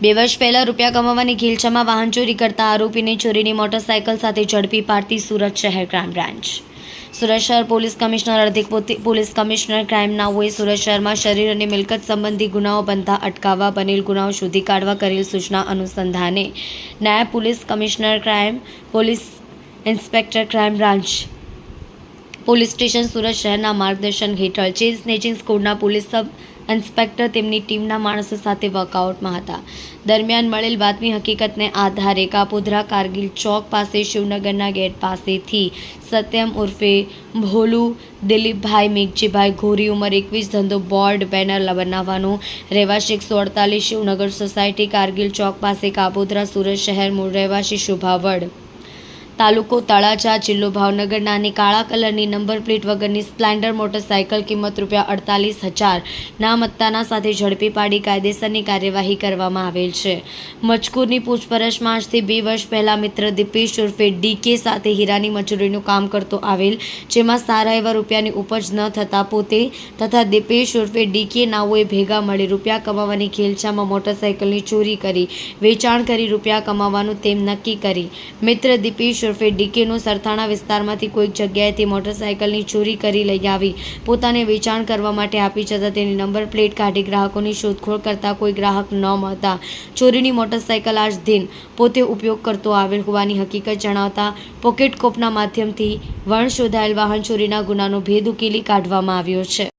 બે વર્ષ પહેલા રૂપિયા કમાવાની ઘેલછામાં વાહન ચોરી કરતા આરોપીને ચોરીની મોટરસાયકલ સાથે ઝડપી પાડતી સુરત શહેર ક્રાઇમ બ્રાન્ચ. સુરત શહેર પોલીસ કમિશનર અધિક પોલીસ કમિશનર ક્રાઇમનાઓએ સુરત શહેરમાં શરીર અને મિલકત સંબંધી ગુનાઓ બનતા અટકાવવા બનેલ ગુનાઓ શોધી કાઢવા કરેલ સૂચના અનુસંધાને નાયબ police commissioner crime police inspector crime branch police station Surat શહેરના માર્ગદર્શન હેઠળ ચેઝ સ્નેચિંગ સ્કોડના પોલીસ સબ ઇન્સ્પેક્ટર તેમની ટીમના માણસો સાથે વર્કઆઉટમાં હતા. દરમિયાન મળેલ બાતમી હકીકતને આધારે કાપોદ્રા કારગિલ ચોક પાસે શિવનગરના ગેટ પાસેથી સત્યમ ઉર્ફે ભોલુ દિલીપભાઈ મેઘજીભાઈ ઘોરી ઉંમર એકવીસ ધંધો બોર્ડ બેનર બનાવવાનું રહેવાસી એકસો શિવનગર સોસાયટી કારગિલ ચોક પાસે કાપોદ્રા સુરત શહેર મૂળ રહેવાસી શુભાવડ તાલુકો તળાજા, જિલ્લો ભાવનગરના અને કાળા કલરની નંબર પ્લેટ વગરની સ્પ્લેન્ડર મોટરસાયકલ કિંમત રૂપિયા અડતાલીસ હજાર નામત્તાના સાથે ઝડપી પાડી કાયદેસરની કાર્યવાહી કરવામાં આવેલ છે. મજકૂરની પૂછપરછમાં આજથી બે વર્ષ પહેલા મિત્ર દીપેશ ઉર્ફે ડીકે સાથે હીરાની મજૂરીનું કામ કરતો આવેલ, જેમાં સારા એવા રૂપિયાની ઉપજ ન થતાં પોતે તથા દીપેશ ઉર્ફે ડીકે નાઓએ ભેગા મળી રૂપિયા કમાવાની ખેલછામાં મોટરસાયકલની ચોરી કરી, વેચાણ કરી રૂપિયા કમાવાનું તેમ નક્કી કરી. મિત્ર દીપેશ ઉર્ફે ડીકેનો સરથાણા વિસ્તારમાંથી કોઈક જગ્યાએથી મોટરસાયકલની ચોરી કરી લઈ આવી. પોતાને વેચાણ કરવા માટે આપી જતાં તેની નંબર પ્લેટ કાઢી ગ્રાહકોની શોધખોળ કરતા કોઈ ગ્રાહક ન મળતા ચોરીની મોટરસાયકલ આજ દિન પોતે ઉપયોગ કરતો આવેલ હોવાની હકીકત જણાવતા પોકેટ કોપના માધ્યમથી વણ શોધાયેલ વાહન ચોરીના ગુનાનો ભેદ ઉકેલી કાઢવામાં આવ્યો છે.